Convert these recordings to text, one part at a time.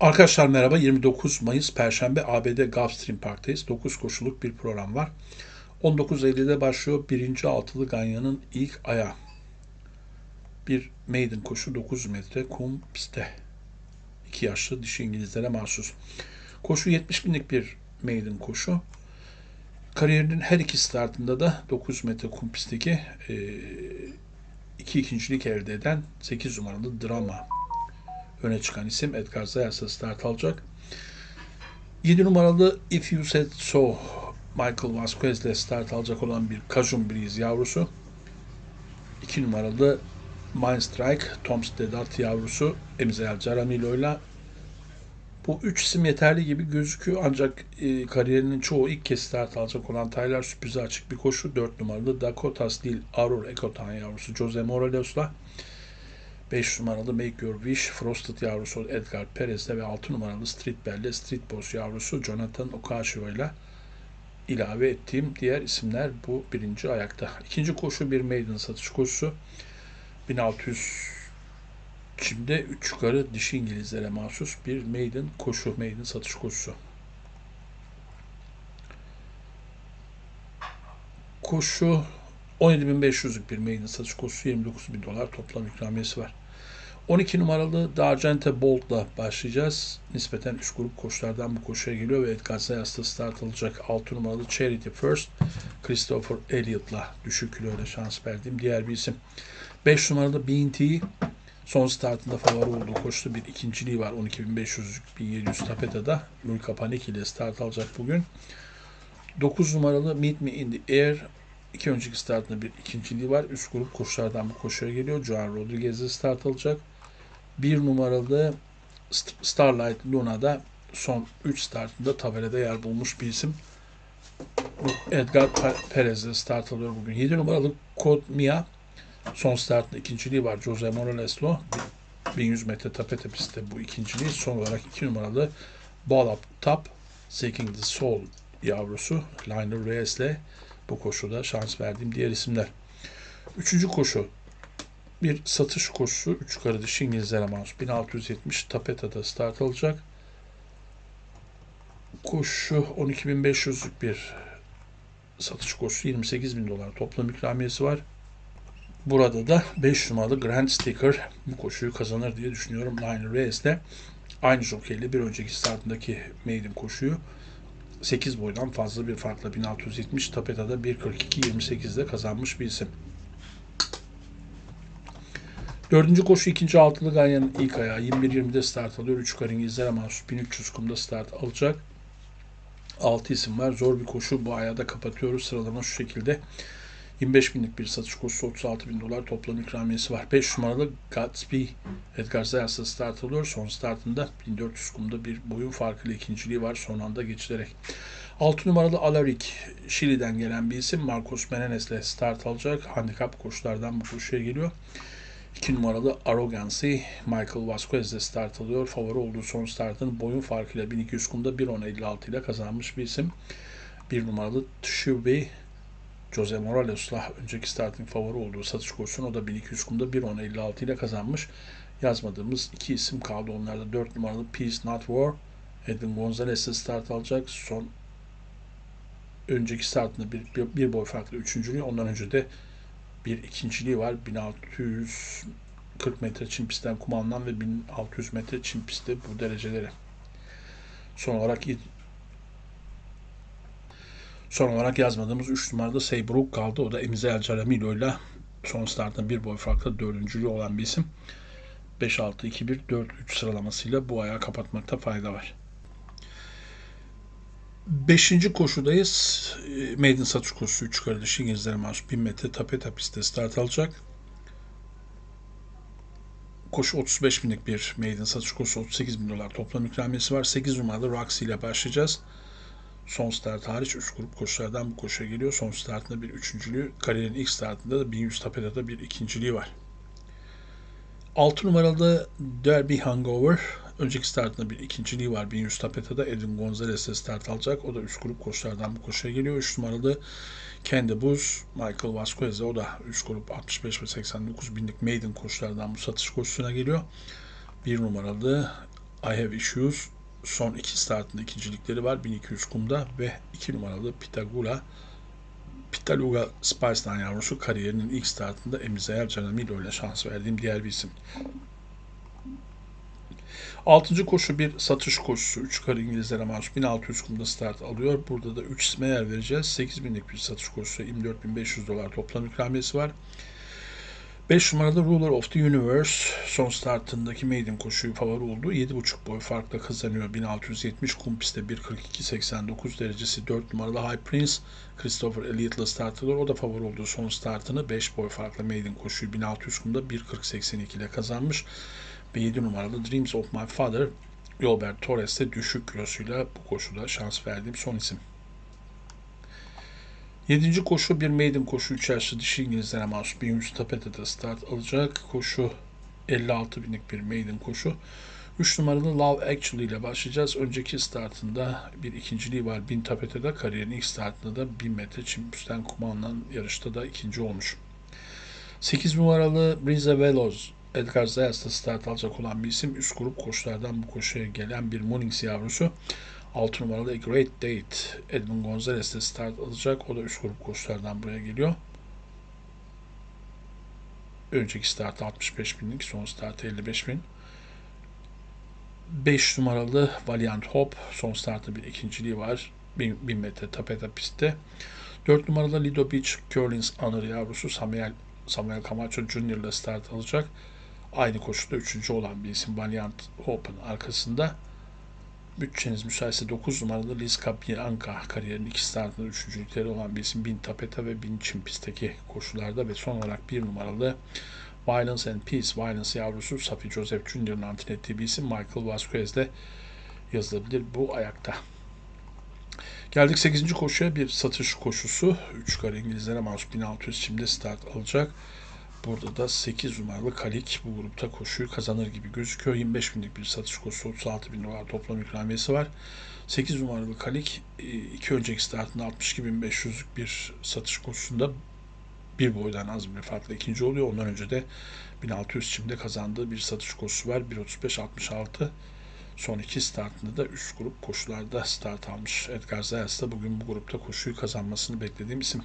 Arkadaşlar merhaba. 29 Mayıs Perşembe ABD Gulfstream Park'tayız. 9 koşuluk bir program var. 19.50'de başlıyor. Birinci altılı Ganyan'ın ilk ayağı. Bir maiden koşu 9 metre kum pistte. 2 yaşlı dişi İngilizlere mahsus. Koşu 70 binlik bir maiden koşu. Kariyerinin her iki startında da 9 metre kum pistteki e, iki ikincilik elde eden 8 numaralı Drama öne çıkan isim Edgar Zayas'la start alacak. 7 numaralı If You Said So Michael Vasquez ile start alacak olan bir Cajun Breeze yavrusu. 2 numaralı Mind Strike Tom Steddart yavrusu Emzel Caramilo ile bu üç isim yeterli gibi gözüküyor ancak e, kariyerinin çoğu ilk kez start alacak olan Tyler sürprize açık bir koşu 4 numaralı Dakota Steel Aurora Ekotan yavrusu Jose Morales'la 5 numaralı Make Your Wish Frosted yavrusu Edgar Perez'le ve 6 numaralı Street Bell'le Street Boss yavrusu Jonathan Ocasio ile ilave ettiğim diğer isimler bu birinci ayakta. İkinci koşu bir maiden satış koşusu. 1600 Çim'de 3 yukarı dişi İngilizlere mahsus bir maiden koşu, maiden satış koşusu. Koşu 17.500'lük bir maiden satış koşusu 29.000 dolar toplam ikramiyesi var. 12 numaralı Dargente Bolt'la başlayacağız. Nispeten üst grup koşulardan bu koşuya geliyor ve Edgar Zayas'ta start alacak 6 numaralı Charity First. Christopher Elliott'la düşük kiloyla şans verdiğim diğer bir isim. 5 numaralı BNT son startında favori olduğu koşuda bir ikinciliği var. 12.500 1700 tapeta'da. Luka Panik ile start alacak bugün. 9 numaralı Meet Me in the Air İki önceki startında bir ikinciliği var. Üst grup koşulardan bu koşuya geliyor. Joan Rodriguez'de start alacak. Bir numaralı Starlight Luna'da son 3 startında tabelada yer bulmuş bir isim. Edgar Perez'de start alıyor bugün. 7 numaralı Code Mia son startında ikinciliği var. Jose Morales'lo 1100 metre tapete pistte bu ikinciliği. Son olarak 2 numaralı Ball Up Top Seeking the Soul yavrusu Lionel Reyes'le bu koşuda şans verdiğim diğer isimler. Üçüncü koşu bir satış koşusu. Üç karı dışı İngilizlere mahsus. 1670 Tapeta'da start alacak. Koşu 12.500'lük bir satış koşusu. 28.000 dolar toplam ikramiyesi var. Burada da 5 numaralı Grand Sticker bu koşuyu kazanır diye düşünüyorum. Lionel Reyes'le aynı jokeyle bir önceki startındaki maiden koşuyu 8 boydan fazla bir farkla 1670 Tapeta'da 1.42.28'de kazanmış bir isim. Dördüncü koşu ikinci altılı Ganyan'ın ilk ayağı 21-20'de start alıyor. 3 yukarı İngilizlere mahsus 1300 kumda start alacak. 6 isim var. Zor bir koşu. Bu ayağı da kapatıyoruz. Sıralama şu şekilde. 25 binlik bir satış koşusu 36 bin dolar toplam ikramiyesi var. 5 numaralı Gatsby Edgar Zayas'la start alıyor. Son startında 1400 kumda bir boyun farkıyla ikinciliği var son anda geçilerek. 6 numaralı Alaric Şili'den gelen bir isim. Marcos Menendez'le start alacak. Handikap koşulardan bu koşuya geliyor. 2 numaralı Arrogancy Michael Vasquez'le start alıyor. Favori olduğu son startını boyun farkıyla 1200 kumda 1.10.56 ile kazanmış bir isim. 1 numaralı Tshubi Jose Morales'la önceki starting favori olduğu satış koşusunu o da 1200 kumda 1.10.56 ile kazanmış. Yazmadığımız iki isim kaldı. Onlarda 4 numaralı Peace Not War Edwin Gonzalez'le start alacak. Son önceki startında bir, bir, bir boy farklı üçüncülüğü. Ondan önce de bir ikinciliği var. 1640 metre çim pistten kum alınan ve 1600 metre çim pistte bu dereceleri. Son olarak Son olarak yazmadığımız 3 numarada Seybrook kaldı. O da Emizel Caramilo ile son startında bir boy farklı dördüncülüğü olan bir isim. 5-6-2-1-4-3 sıralamasıyla bu ayağı kapatmakta fayda var. Beşinci koşudayız. Maiden satış koşusu 3 yukarı dışı İngilizlere mahsus 1000 metre tapeta pistte start alacak. Koşu 35 binlik bir maiden satış koşusu 38 bin dolar toplam ikramiyesi var. 8 numaralı Roxy ile başlayacağız. Son start hariç 3 grup koşulardan bu koşuya geliyor. Son startında bir üçüncülüğü, kariyerin ilk startında da 1100 tapelada bir ikinciliği var. 6 numaralı Derby Hangover. Önceki startında bir ikinciliği var. 1100 tapeta'da Edwin Gonzalez'e start alacak. O da üst grup koşulardan bu koşuya geliyor. 3 numaralı Kendi Buz, Michael Vasquez'e o da üst grup 65 ve 89 binlik maiden koşulardan bu satış koşusuna geliyor. 1 numaralı I Have Issues son iki startında ikincilikleri var. 1200 kumda ve 2 numaralı Pitagula Pitaluga Spice'dan yavrusu kariyerinin ilk startında Emizayar Canamilo ile şans verdiğim diğer bir isim. Altıncı koşu bir satış koşusu. 3 kar İngilizlere mahsus 1600 kumda start alıyor. Burada da 3 isme yer vereceğiz. 8000'lik bir satış koşusu. 24.500 dolar toplam ikramiyesi var. 5 numarada Ruler of the Universe son startındaki maiden koşuyu favori oldu. 7.5 boy farkla kazanıyor. 1670 kum pistte 1.42.89 derecesi 4 numaralı High Prince Christopher Elliott'la start alıyor. O da favori olduğu son startını 5 boy farkla maiden koşuyu 1600 kumda 1.40.82 ile kazanmış. Ve 7 numaralı Dreams of My Father Gilbert Torres'te düşük kilosuyla bu koşuda şans verdiğim son isim. Yedinci koşu bir maiden koşu 3 yaşlı dişi İngilizlere mahsus 1100 tapetede start alacak. Koşu 56 binlik bir maiden koşu. 3 numaralı Love Actually ile başlayacağız. Önceki startında bir ikinciliği var. 1000 tapetede kariyerin ilk startında da 1000 metre çimpüsten kumanla yarışta da ikinci olmuş. 8 numaralı Brize Veloz Edgar Zayas'ta start alacak olan bir isim. Üst grup koşulardan bu koşuya gelen bir Mornings yavrusu. 6 numaralı A Great Date Edmund Gonzalez de start alacak. O da üst grup koşulardan buraya geliyor. Önceki start 65 binlik, son start 55 bin. 5 numaralı Valiant Hope son startı bir ikinciliği var. 1000 metre tapeta pistte. 4 numaralı Lido Beach Curlings Honor yavrusu Samuel, Samuel Camacho Jr. ile start alacak. Aynı koşuda üçüncü olan bir isim Valiant Hope'un arkasında. Bütçeniz müsaitse 9 numaralı Liz Bianca kariyerinin iki startında üçüncülükleri olan bir isim. 1000 tapeta ve 1000 çim pistteki koşularda ve son olarak bir numaralı Violence and Peace, Violence yavrusu Safi Joseph Jr.'ın antin ettiği bir isim Michael Vasquez de yazılabilir bu ayakta. Geldik 8. koşuya bir satış koşusu. 3 kare İngilizlere mahsus 1600 çimde start alacak. Burada da 8 numaralı Kalik bu grupta koşuyu kazanır gibi gözüküyor. 25 binlik bir satış koşusu 36 bin dolar toplam ikramiyesi var. 8 numaralı Kalik iki önceki startında 62.500'lük bir satış koşusunda bir boydan az bir farkla ikinci oluyor. Ondan önce de 1600 çimde kazandığı bir satış koşusu var. 1.35.66 son iki startında da üst grup koşularda start almış. Edgar Zayas da bugün bu grupta koşuyu kazanmasını beklediğim isim.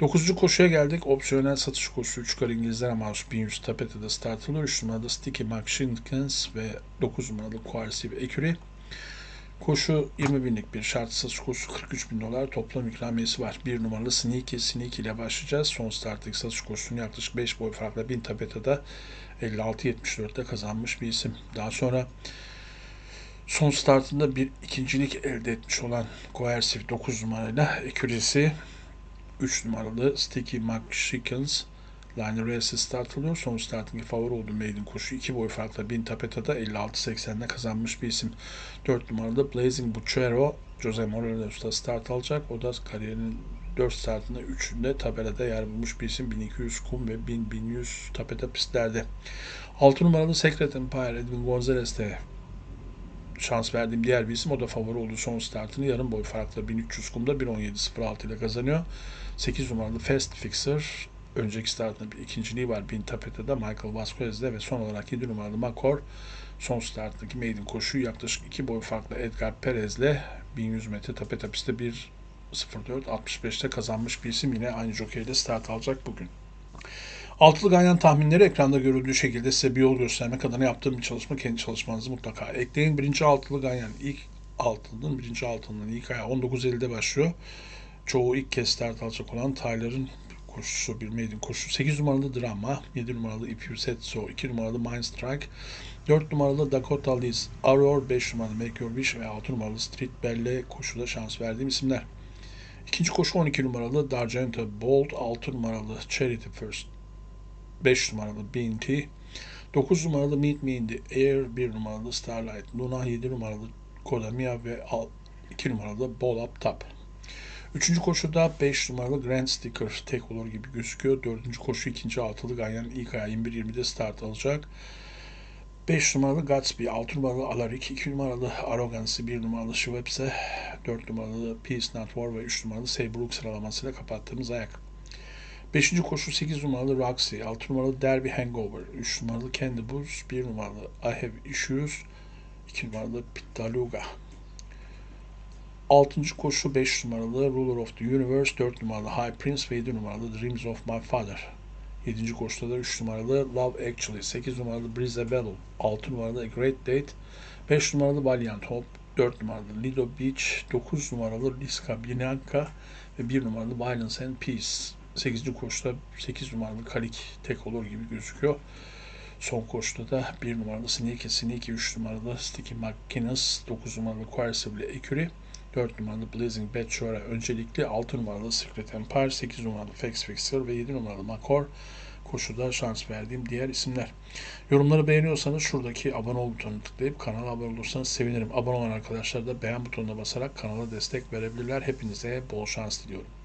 Dokuzuncu koşuya geldik. Opsiyonel satış koşusu 3 kar İngilizlere mahsus 1100 tapetede start alıyor. 3 numarada Sticky McShinkins ve 9 numaralı Coercive Ecury. Koşu 20 binlik bir şart satış koşusu 43 bin dolar toplam ikramiyesi var. 1 numaralı Sneaky Sneaky ile başlayacağız. Son startlık satış koşusunu yaklaşık 5 boy farkla 1000 tapetede 56-74'te kazanmış bir isim. Daha sonra son startında bir ikincilik elde etmiş olan Coercive 9 numarayla Ecury'si 3 numaralı Sticky McShickens Liner Race'e start alıyor. Son startındaki favori olduğu maiden koşu 2 boy farkla 1000 tapetada 56-80'de kazanmış bir isim. 4 numaralı Blazing Buchero Jose Morelos'ta start alacak. O da kariyerinin 4 startında 3'ünde tabelada yer bulmuş bir isim. 1200 kum ve 1000-1100 tapeta pistlerde. 6 numaralı Secret Empire Edwin Gonzalez de şans verdiğim diğer bir isim. O da favori olduğu son startını yarım boy farkla 1300 kumda 1.17.06 ile kazanıyor. 8 numaralı Fast Fixer önceki startında bir ikinciliği var. Bin Tapeta'da Michael Vasquez'de ve son olarak 7 numaralı Makor son starttaki maiden koşuyu yaklaşık 2 boy farklı Edgar Perez'le 1100 metre tapeta pistte 1.04.65'te kazanmış bir isim. Yine aynı jokeyle start alacak bugün. Altılı ganyan tahminleri ekranda görüldüğü şekilde size bir yol göstermek adına yaptığım bir çalışma. Kendi çalışmanızı mutlaka ekleyin. Birinci altılı ganyan ilk altının, birinci altının ilk ayağı 19.50'de başlıyor. Çoğu ilk kez start alacak olan Tyler'ın koşusu, bir maiden koşusu. 8 numaralı Drama, 7 numaralı If You Said So, 2 numaralı Mind Strike, 4 numaralı Dakota Liz, Aurora, 5 numaralı Make Your Wish ve 6 numaralı Street Bell'e koşuda şans verdiğim isimler. İkinci koşu 12 numaralı Dargento Bold, 6 numaralı Charity First, 5 numaralı BNT, 9 numaralı Meet Me in the Air, 1 numaralı Starlight Luna, 7 numaralı Kodamia ve 2 numaralı Ball Up Top. Üçüncü koşuda 5 numaralı Grand Sticker tek olur gibi gözüküyor. Dördüncü koşu ikinci altılı Ganyan ilk ayağı 21-20'de start alacak. 5 numaralı Gatsby, 6 numaralı Alarik, 2 numaralı Arrogancy, 1 numaralı Schweppes'e, 4 numaralı Peace Not War ve 3 numaralı Saybrook sıralamasıyla kapattığımız ayak. 5. koşu 8 numaralı Roxy, 6 numaralı Derby Hangover, 3 numaralı Candy Boots, 1 numaralı I Have Issues, 2 numaralı Pitaluga. 6. koşu 5 numaralı Ruler of the Universe, 4 numaralı High Prince ve 7 numaralı Dreams of My Father. 7. koşuda da 3 numaralı Love Actually, 8 numaralı Breeze Battle, 6 numaralı A Great Date, 5 numaralı Valiant Hope, 4 numaralı Lido Beach, 9 numaralı Liska Bianca ve 1 numaralı Violence and Peace. 8. koşuda 8 numaralı Kalik tek olur gibi gözüküyor. Son koşuda da 1 numaralı Sneaky Sneaky, 3 numaralı Sticky McGuinness, 9 numaralı Quarcible Ecury, 4 numaralı Blazing Bad Shore öncelikli 6 numaralı Secret Empire, 8 numaralı Fax Fixer ve 7 numaralı Makor koşuda şans verdiğim diğer isimler. Yorumları beğeniyorsanız şuradaki abone ol butonuna tıklayıp kanala abone olursanız sevinirim. Abone olan arkadaşlar da beğen butonuna basarak kanala destek verebilirler. Hepinize bol şans diliyorum.